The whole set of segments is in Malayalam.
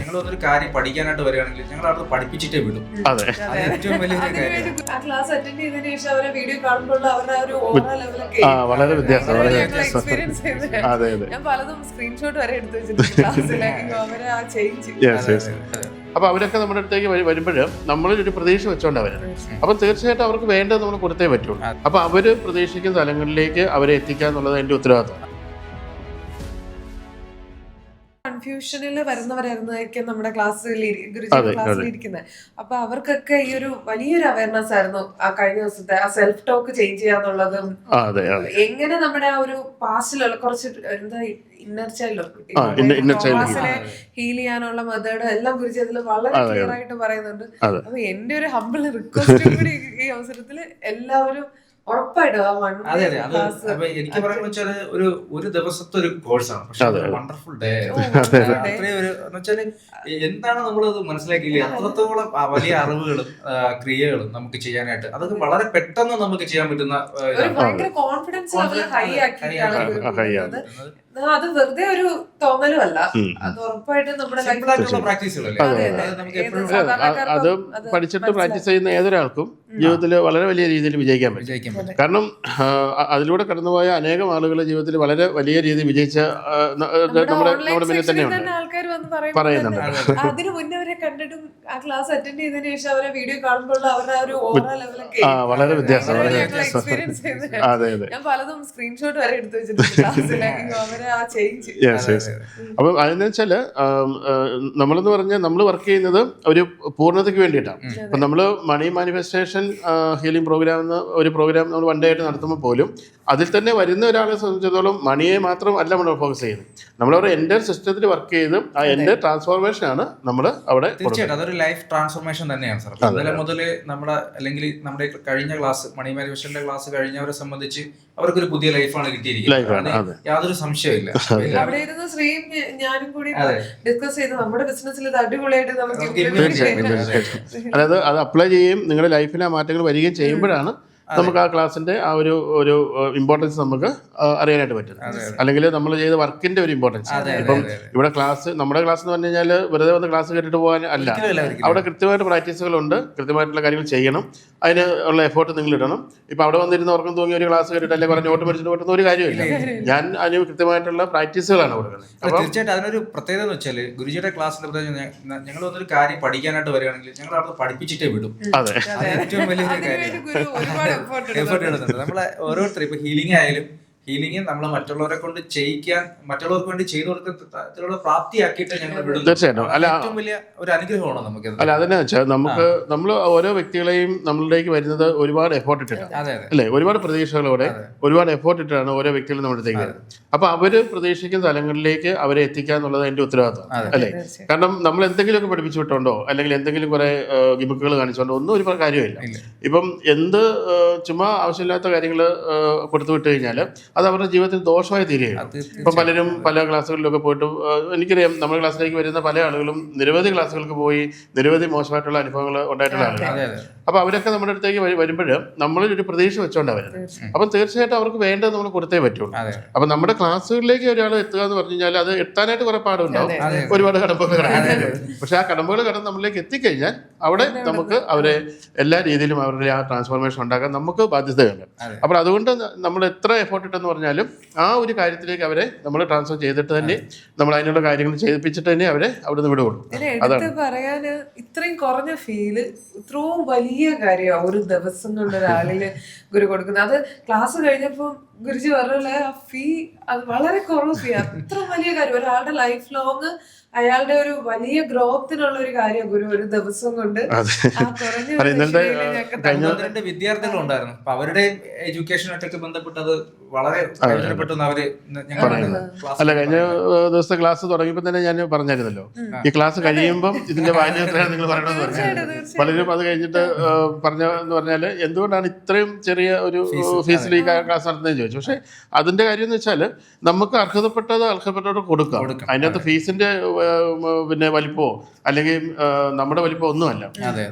ഞങ്ങൾ വന്നൊരു കാര്യം പഠിക്കാനായിട്ട് വരികയാണെങ്കിൽ ഞങ്ങൾ അവിടെ പഠിപ്പിച്ചിട്ടേ വിടും. അതെ. അത് ഏറ്റവും വലിയൊരു കാര്യം. ആ ക്ലാസ് അറ്റൻഡ് ചെയ്തതിന് ശേഷം അവരെ വീഡിയോ കാണുമ്പോൾ അവരുടെ ആ ഒരു ഓറ ലെവലൊക്കെ ആ വളരെ വ്യത്യാസം വളരെ വ്യത്യാസം. എക്സ്പീരിയൻസ് ചെയ്ത് അതെ അതെ. ഞാൻ പലതും സ്ക്രീൻഷോട്ട് വരെ എടുത്തു വെച്ചിട്ടുണ്ട് ക്ലാസ്സിലെ അവരെ ആ ചേഞ്ച് യെസ് യെസ് അപ്പൊ അവരൊക്കെ നമ്മുടെ അടുത്തേക്ക് വരുമ്പോൾ നമ്മൾ ഒരു പ്രതീക്ഷ വെച്ചോണ്ട് അവർ അപ്പൊ തീർച്ചയായിട്ടും അവർക്ക് വേണ്ടത് നമ്മൾ കൊടുത്തേ പറ്റുള്ളൂ. അപ്പൊ അവർ പ്രതീക്ഷിക്കുന്ന സ്ഥലങ്ങളിലേക്ക് അവരെ എത്തിക്കുക എന്നുള്ളത് എന്റെ ഉത്തരവാദിത്വം. കൺഫ്യൂഷനിൽ വരുന്നവരായിരുന്നായിരിക്കും നമ്മുടെ ക്ലാസ്സിൽ ഗുരുജി ക്ലാസ്സിൽ. ഇരിക്കുന്നത് അപ്പൊ അവർക്കൊക്കെ ഈ ഒരു വലിയൊരു അവയർനെസ് ആയിരുന്നു ആ കഴിഞ്ഞ ദിവസത്തെ ആ സെൽഫ് ടോക്ക് ചേഞ്ച് ചെയ്യാന്നുള്ളതും എങ്ങനെ നമ്മുടെ ആ ഒരു പാസ്റ്റിലുള്ള കുറച്ച് എന്താ ഇന്നർ ചൈൽഡ് ഹീൽ ചെയ്യാനുള്ള മെത്തേഡ് എല്ലാം ഗുരുജി അതിൽ വളരെ ക്ലിയർ ആയിട്ട് പറയുന്നുണ്ട്. അപ്പൊ എന്റെ ഒരു ഹമ്പിൾ റിക്വസ്റ്റ് കൂടി ഈ അവസരത്തിൽ എല്ലാവരും അതെ അതെ അത് അപ്പൊ എനിക്ക് പറയാൻ വെച്ചാൽ ഒരു ഒരു ദിവസത്തെ ഒരു കോഴ്സാണ് പക്ഷെ. വണ്ടർഫുൾ ഡേ അതെ, അതെ. അത്രയും ഒരു വെച്ചാൽ എന്താണ് നമ്മളത് മനസ്സിലാക്കിയില്ലേ അത്രത്തോളം വലിയ അറിവുകളും ക്രിയകളും നമുക്ക് ചെയ്യാനായിട്ട് അതൊക്കെ വളരെ പെട്ടെന്ന് നമുക്ക് ചെയ്യാൻ പറ്റുന്ന. കോൺഫിഡൻസ് ഹൈ ആക്കി. അത് വെറുതെ ഒരു തോന്നലും അല്ല അത് ഉറപ്പായിട്ടും നമ്മുടെ അതെ, അതെ. അത് നമുക്ക് എപ്പോഴും സാധാരണക്കാർക്കും അത് പഠിച്ചിട്ട് പ്രാക്ടീസ് ചെയ്യുന്ന ഏതൊരാൾക്കും ജീവിതത്തിൽ വളരെ വലിയ രീതിയിൽ വിജയിക്കാൻ പറ്റും. കാരണം അതിലൂടെ കടന്നുപോയ അനേകം ആളുകൾ ജീവിതത്തിൽ വളരെ വലിയ രീതിയിൽ വിജയിച്ച നമ്മുടെ നമ്മുടെ മുന്നിൽ തന്നെയാണ് പറയുന്നുണ്ട്. തന്നെ. അതെ, അതെ. മുന്നേ അവരെ കണ്ടിട്ടും ആ ക്ലാസ് അറ്റൻഡ് ചെയ്തതിനു ശേഷം അവരെ വീഡിയോ കാണുമ്പോൾ അവരുടെ ഒരു ഓവറ ലെവലൊക്കെ ആ വളരെ വ്യത്യാസം ഞാൻ പലതും സ്ക്രീൻഷോട്ട് വരെ എടുത്തു വെച്ചിട്ടുണ്ട്. ക്ലാസ്സിലെ അവരെ യെസ് യെസ് അപ്പം അതെന്ന് വെച്ചാൽ നമ്മളെന്ന് പറഞ്ഞാൽ നമ്മൾ വർക്ക് ചെയ്യുന്നത് ഒരു പൂർണതയ്ക്ക് വേണ്ടിയിട്ടാണ്. അപ്പം നമ്മൾ മണി മാനിഫെസ്റ്റേഷൻ ഹീലിംഗ് പ്രോഗ്രാം എന്ന ഒരു പ്രോഗ്രാം നമ്മൾ വൺ ഡേ ആയിട്ട് നടത്തുമ്പോൾ പോലും അതിൽ തന്നെ വരുന്ന ഒരാളെ സംബന്ധിച്ചിടത്തോളം മണിയെ മാത്രം അല്ല നമ്മൾ ഫോക്കസ് ചെയ്യുന്നത്. നമ്മളവിടെ എന്റെ സിസ്റ്റത്തിൽ വർക്ക് ചെയ്ത് ആ എന്റെ ട്രാൻസ്ഫോർമേഷൻ ആണ് നമ്മൾ അവിടെ തീർച്ചയായിട്ടും. അതൊരു ലൈഫ് ട്രാൻസ്ഫോർമേഷൻ തന്നെയാണ് സാർ ഇന്നലെ മുതൽ നമ്മുടെ അല്ലെങ്കിൽ നമ്മുടെ കഴിഞ്ഞ ക്ലാസ് മണി മാനിഫെസ്റ്റേഷന്റെ ക്ലാസ് കഴിഞ്ഞവരെ സംബന്ധിച്ച് അവർക്കൊരു പുതിയ ലൈഫാണ് കിട്ടിയിരിക്കുന്നത്. യാതൊരു അതിന് സംശയമില്ല അവിടെ ഇരുന്ന് ശ്രീയും ഞാനും കൂടി ഡിസ്കസ് ചെയ്ത്. നമ്മുടെ ബിസിനസ്സിൽ ഇത് അടിപൊളിയായിട്ട് നമുക്ക് അതായത് അത് അപ്ലൈ ചെയ്യുകയും നിങ്ങളുടെ ലൈഫിലെ മാറ്റങ്ങൾ വരികയും ചെയ്യുമ്പോഴാണ് നമുക്ക് ആ ക്ലാസ്സിന്റെ ആ ഒരു ഒരു ഇമ്പോർട്ടൻസ് നമുക്ക് അറിയാനായിട്ട് പറ്റും. അല്ലെങ്കിൽ നമ്മൾ ചെയ്ത വർക്കിന്റെ ഒരു ഇമ്പോർട്ടൻസ് ഇപ്പം. ഇവിടെ ക്ലാസ് നമ്മുടെ ക്ലാസ് എന്ന് പറഞ്ഞു കഴിഞ്ഞാൽ വെറുതെ വന്ന് ക്ലാസ് കേട്ടിട്ട് പോകാൻ അല്ല. അവിടെ കൃത്യമായിട്ട് പ്രാക്ടീസുകളുണ്ട്. കൃത്യമായിട്ടുള്ള കാര്യങ്ങൾ ചെയ്യണം. അതിന് ഉള്ള എഫേർട്ട് നിങ്ങൾ ഇടണം. ഇപ്പൊ അവിടെ വന്നിരുന്ന് ഉറക്കം തൂങ്ങി ഒരു ക്ലാസ് കേട്ടിട്ട് അല്ലെങ്കിൽ പറഞ്ഞ് നോട്ട് പഠിച്ചിട്ട് പറ്റുന്ന ഒരു കാര്യമില്ല ഞാൻ അതിന് കൃത്യമായിട്ടുള്ള പ്രാക്ടീസുകളാണ് കൊടുക്കുന്നത്. തീർച്ചയായിട്ടും അതിനൊരു പ്രത്യേകത എന്ന് വെച്ചാൽ ഗുരുജിയുടെ ക്ലാസ്സിൽ പ്രത്യേകത ഞങ്ങൾ വന്നൊരു കാര്യം പഠിക്കാനായിട്ട് വരികയാണെങ്കിൽ ഞങ്ങൾ അവിടെ പഠിപ്പിച്ചിട്ടേ വിടും. അതെ. അത് ഏറ്റവും വലിയൊരു കാര്യം എഫേർട്ട് എടുക്കുന്നുണ്ട് നമ്മളെ ഓരോരുത്തർ ഇപ്പൊ ഹീലിംഗ് ആയാലും ഹീലിംഗ് നമ്മൾ മറ്റുള്ളവരെ കൊണ്ട് ചെയ്യിക്കാൻ മറ്റുള്ളവർക്ക് വേണ്ടി ചെയ്തു കൊടുക്കുന്ന പ്രാപ്തിയാക്കിയിട്ട് ഞങ്ങൾ തീർച്ചയായിട്ടും. അല്ല, ഏറ്റവും വലിയ ഒരു അനുഗ്രഹമാണ് നമുക്ക് അല്ല അതെന്നാ വെച്ചാൽ നമുക്ക് നമ്മൾ ഓരോ വ്യക്തികളെയും നമ്മളിലേക്ക് വരുന്നത് ഒരുപാട് എഫോർട്ട് ഇട്ടിട്ടാണ്. അല്ലെ? ഒരുപാട് പ്രതീക്ഷകളോടെ ഒരുപാട് എഫോർട്ട് ഇട്ടാണ് ഓരോ വ്യക്തികളും നമ്മുടെ അടുത്തേക്ക് വരുന്നത്. അപ്പൊ അവർ പ്രതീക്ഷിക്കുന്ന തലങ്ങളിലേക്ക് അവരെ എത്തിക്കുക എന്നുള്ളത് എന്റെ ഉത്തരവാദിത്വം അല്ലെ? കാരണം നമ്മൾ എന്തെങ്കിലുമൊക്കെ പഠിപ്പിച്ചു വിട്ടോണ്ടോ അല്ലെങ്കിൽ എന്തെങ്കിലും കുറെ ഗിമിക്കുകൾ കാണിച്ചോണ്ടോ ഒന്നും ഒരു കാര്യമില്ല ഇപ്പം എന്ത് ചുമ്മാ ആവശ്യമില്ലാത്ത കാര്യങ്ങൾ കൊടുത്തു വിട്ട് കഴിഞ്ഞാൽ അത് അവരുടെ ജീവിതത്തിൽ ദോഷമായി തീരുകയാണ്. ഇപ്പം പലരും പല ക്ലാസ്സുകളിലൊക്കെ പോയിട്ട് എനിക്കറിയാം നമ്മുടെ ക്ലാസ്സിലേക്ക് വരുന്ന പല ആളുകളും നിരവധി ക്ലാസ്സുകൾക്ക് പോയി നിരവധി മോശമായിട്ടുള്ള അനുഭവങ്ങൾ ഉണ്ടായിട്ടുള്ള ആളുകളാണ്. അതെ അതെ അപ്പൊ അവരൊക്കെ നമ്മുടെ അടുത്തേക്ക് വരുമ്പോൾ നമ്മളിൽ ഒരു പ്രതീക്ഷ വെച്ചോണ്ടാ വരുന്നത്. അപ്പം തീർച്ചയായിട്ടും അവർക്ക് വേണ്ടത് നമ്മൾ കൊടുത്തേ പറ്റുള്ളൂ. അപ്പൊ നമ്മുടെ ക്ലാസ്സുകളിലേക്ക് ഒരാൾ എത്തുക എന്ന് പറഞ്ഞു കഴിഞ്ഞാൽ അത് എത്താനായിട്ട് കുറെ പാടുണ്ടാവും. ഒരുപാട് കടമ്പകൾ പക്ഷെ ആ കടമ്പകൾ കടന്ന് നമ്മളിലേക്ക് എത്തിക്കഴിഞ്ഞാൽ അവിടെ നമുക്ക് അവരെ എല്ലാ രീതിയിലും അവരുടെ ആ ട്രാൻസ്ഫോർമേഷൻ ഉണ്ടാക്കാൻ നമുക്ക് ബാധ്യതയുണ്ട്. അപ്പൊ അപ്പോൾ അതുകൊണ്ട് നമ്മൾ എത്ര എഫോർട്ട് ഇട്ടെന്ന് പറഞ്ഞാലും ആ ഒരു കാര്യത്തിലേക്ക് അവരെ നമ്മൾ ട്രാൻസ്ഫർ ചെയ്തിട്ട് തന്നെ നമ്മൾ അതിനുള്ള കാര്യങ്ങൾ ചെയ്യിപ്പിച്ചിട്ട് തന്നെ അവരെ അവിടെ നിന്ന് വിടുകയുള്ളൂ അതാണ്. പറയാൻ ഇത്രയും കുറഞ്ഞ ഫീൽ ഇത്രയും വലിയ കാര്യമാണ് ഒരു ദിവസം കൊണ്ട് ഒരാളിൽ ഗുരു കൊടുക്കുന്നത്. അത് ക്ലാസ് കഴിഞ്ഞപ്പോ ഗുരുജി പറഞ്ഞ ആ ഫീ അത് വളരെ കുറവ് ഫീ അത്ര വലിയ കാര്യം. ഒരാളുടെ ലൈഫ് ലോങ് അയാളുടെ ഒരു വലിയ ഗ്രോത്തിനുള്ള ഒരു കാര്യം ഗുരു ഒരു ദിവസം കൊണ്ട്. പന്ത്രണ്ട് വിദ്യാർത്ഥികൾ അപ്പൊ അവരുടെ എഡ്യൂക്കേഷനായിട്ടൊക്കെ ബന്ധപ്പെട്ടത് വളരെ അവർ അല്ല കഴിഞ്ഞ ദിവസം ദിവസത്തെ ക്ലാസ് തുടങ്ങിയപ്പോൾ തന്നെ ഞാൻ പറഞ്ഞായിരുന്നല്ലോ. ഈ ക്ലാസ് കഴിയുമ്പോൾ ഇതിന്റെ വായന എത്രയാണ് നിങ്ങൾ പറയണമെന്ന് പറഞ്ഞു. പലരും അത് കഴിഞ്ഞിട്ട് പറഞ്ഞ എന്ന് പറഞ്ഞാൽ എന്തുകൊണ്ടാണ് ഇത്രയും ചെറിയ ഒരു ഫീസിൽ ഈ ക്ലാസ് നടത്തുന്നതെന്ന് ചോദിച്ചു പക്ഷേ അതിന്റെ കാര്യം എന്ന് വെച്ചാൽ നമുക്ക് അർഹതപ്പെട്ടത് അർഹതപ്പെട്ടവർക്ക് കൊടുക്കാം. അതിനകത്ത് ഫീസിന്റെ പിന്നെ വലിപ്പമോ അല്ലെങ്കിൽ നമ്മുടെ വലിപ്പം ഒന്നുമല്ല.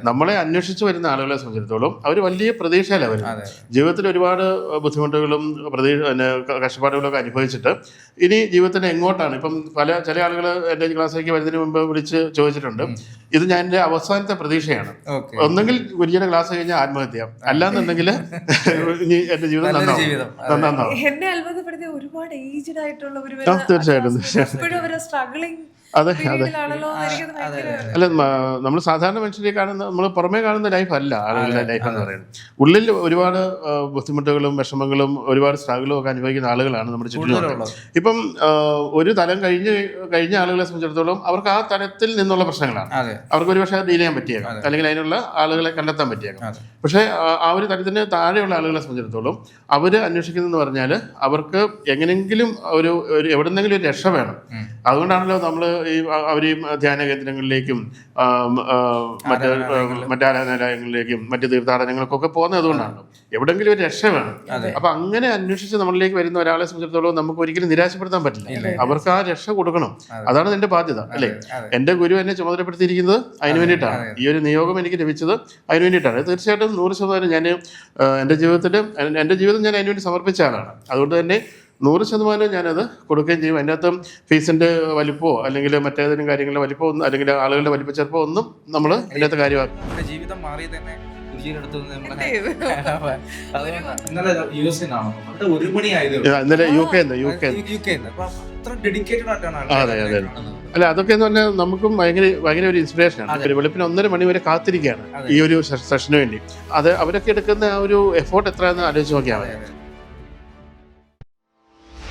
നമ്മളെ അന്വേഷിച്ച് വരുന്ന ആളുകളെ സംബന്ധിച്ചിടത്തോളം അവർ വലിയ പ്രതീക്ഷയിലാണ് വരുന്നത്. ജീവിതത്തിൽ ഒരുപാട് ബുദ്ധിമുട്ടുകളും പ്രതീക്ഷ കഷ്ടപ്പാടുകളൊക്കെ അനുഭവിച്ചിട്ട് ഇനി ജീവിതത്തിന് എങ്ങോട്ടാണ്? ഇപ്പം പല ചില ആളുകൾ എന്റെ ക്ലാസ്സിലേക്ക് വരുന്നതിന് മുമ്പ് വിളിച്ച് ചോദിച്ചിട്ടുണ്ട്. ഇത് ഞാൻ എന്റെ അവസാനത്തെ പ്രതീക്ഷയാണ്. ഒന്നെങ്കിൽ ഗുരുജിയുടെ ക്ലാസ് കഴിഞ്ഞാൽ ആത്മഹത്യ. അല്ലാന്നുണ്ടെങ്കിൽ ഇനി എന്റെ ജീവിതം. നന്നാവും. എന്നെ അത്ഭുതപ്പെടുത്തിയ ഒരുപാട് ഏജ്ഡ് ആയിട്ടുള്ളവർ തീർച്ചയായിട്ടും, അവരെ സ്ട്രഗ്ലിംഗ് അതെ അതെ. അല്ല നമ്മൾ സാധാരണ മനുഷ്യരെ കാണുന്ന നമ്മൾ പുറമേ കാണുന്ന ലൈഫ് അല്ല ആളുകളുടെ ലൈഫ് എന്ന് പറയുന്നത്. ഉള്ളിൽ ഒരുപാട് ബുദ്ധിമുട്ടുകളും വിഷമങ്ങളും ഒരുപാട് സ്ട്രഗിളും ഒക്കെ അനുഭവിക്കുന്ന ആളുകളാണ് നമ്മുടെ ചുറ്റും ഇപ്പം ഒരു തലം കഴിഞ്ഞ് കഴിഞ്ഞ ആളുകളെ സംബന്ധിച്ചിടത്തോളം അവർക്ക് ആ തലത്തിൽ നിന്നുള്ള പ്രശ്നങ്ങളാണ്. അവർക്ക് ഒരു പക്ഷേ ഡീൽ ചെയ്യാൻ പറ്റിയേക്കാം. അല്ലെങ്കിൽ അതിനുള്ള ആളുകളെ കണ്ടെത്താൻ പറ്റിയേക്കാം. പക്ഷേ ആ- ഒരു തലത്തിന് താഴെയുള്ള ആളുകളെ സംബന്ധിച്ചിടത്തോളം അവർ അന്വേഷിക്കുന്നതെന്ന് പറഞ്ഞാൽ അവർക്ക് എങ്ങനെങ്കിലും ഒരു എവിടെന്നെങ്കിലും ഒരു രക്ഷ വേണം. അതുകൊണ്ടാണല്ലോ നമ്മൾ ഈ അവർ ഈ ധ്യാന കേന്ദ്രങ്ങളിലേക്കും മറ്റ് മറ്റാരാധനാലയങ്ങളിലേക്കും മറ്റ് തീർത്ഥാടനങ്ങൾക്കൊക്കെ പോകുന്നത് അതുകൊണ്ടാണ് എവിടെങ്കിലും ഒരു രക്ഷ വേണം. അപ്പൊ അങ്ങനെ അന്വേഷിച്ച് നമ്മളിലേക്ക് വരുന്ന ഒരാളെ സംബന്ധിച്ചിടത്തോളം നമുക്ക് ഒരിക്കലും നിരാശപ്പെടുത്താൻ പറ്റില്ല. അവർക്ക് ആ രക്ഷ കൊടുക്കണം. അതാണ് എന്റെ ബാധ്യത അല്ലേ? എന്റെ ഗുരു എന്നെ ചുമതലപ്പെടുത്തിയിരിക്കുന്നത് അതിന് വേണ്ടിയിട്ടാണ്. ഈ ഒരു നിയോഗം എനിക്ക് ലഭിച്ചത് അതിന് വേണ്ടിയിട്ടാണ്. തീർച്ചയായിട്ടും നൂറ് ശതമാനം ഞാൻ എന്റെ ജീവിതത്തിൽ എന്റെ ജീവിതം ഞാൻ അതിനുവേണ്ടി സമർപ്പിച്ച ആളാണ്. അതുകൊണ്ട് തന്നെ നൂറ് ശതമാനം ഞാനത് കൊടുക്കുകയും ചെയ്യും. അതിന്റെ അകത്ത് ഫീസിന്റെ വലിപ്പമോ അല്ലെങ്കിൽ മറ്റേതെങ്കിലും കാര്യങ്ങളുടെ വലിപ്പമോ ഒന്നും അല്ലെങ്കിൽ ആളുകളുടെ വലിപ്പ ചെറുപ്പം ഒന്നും നമ്മൾ അതിനകത്ത് കാര്യമാക്കും. ജീവിതം മാറി തന്നെ. ഇന്നലെ യു കെ യു കെ അതെ, അതെ. അല്ല അതൊക്കെ എന്ന് പറഞ്ഞാൽ നമുക്കും ഭയങ്കര ഭയങ്കര ഒരു ഇൻസ്പിറേഷൻ ആണ്. വെളുപ്പിന് ഒന്നര മണി വരെ കാത്തിരിക്കുകയാണ് ഈ ഒരു സെഷന് വേണ്ടി. അത് അവരൊക്കെ എടുക്കുന്ന ആ ഒരു എഫോർട്ട് എത്രയാണെന്ന് ആലോചിച്ച് നോക്കിയാൽ മതി.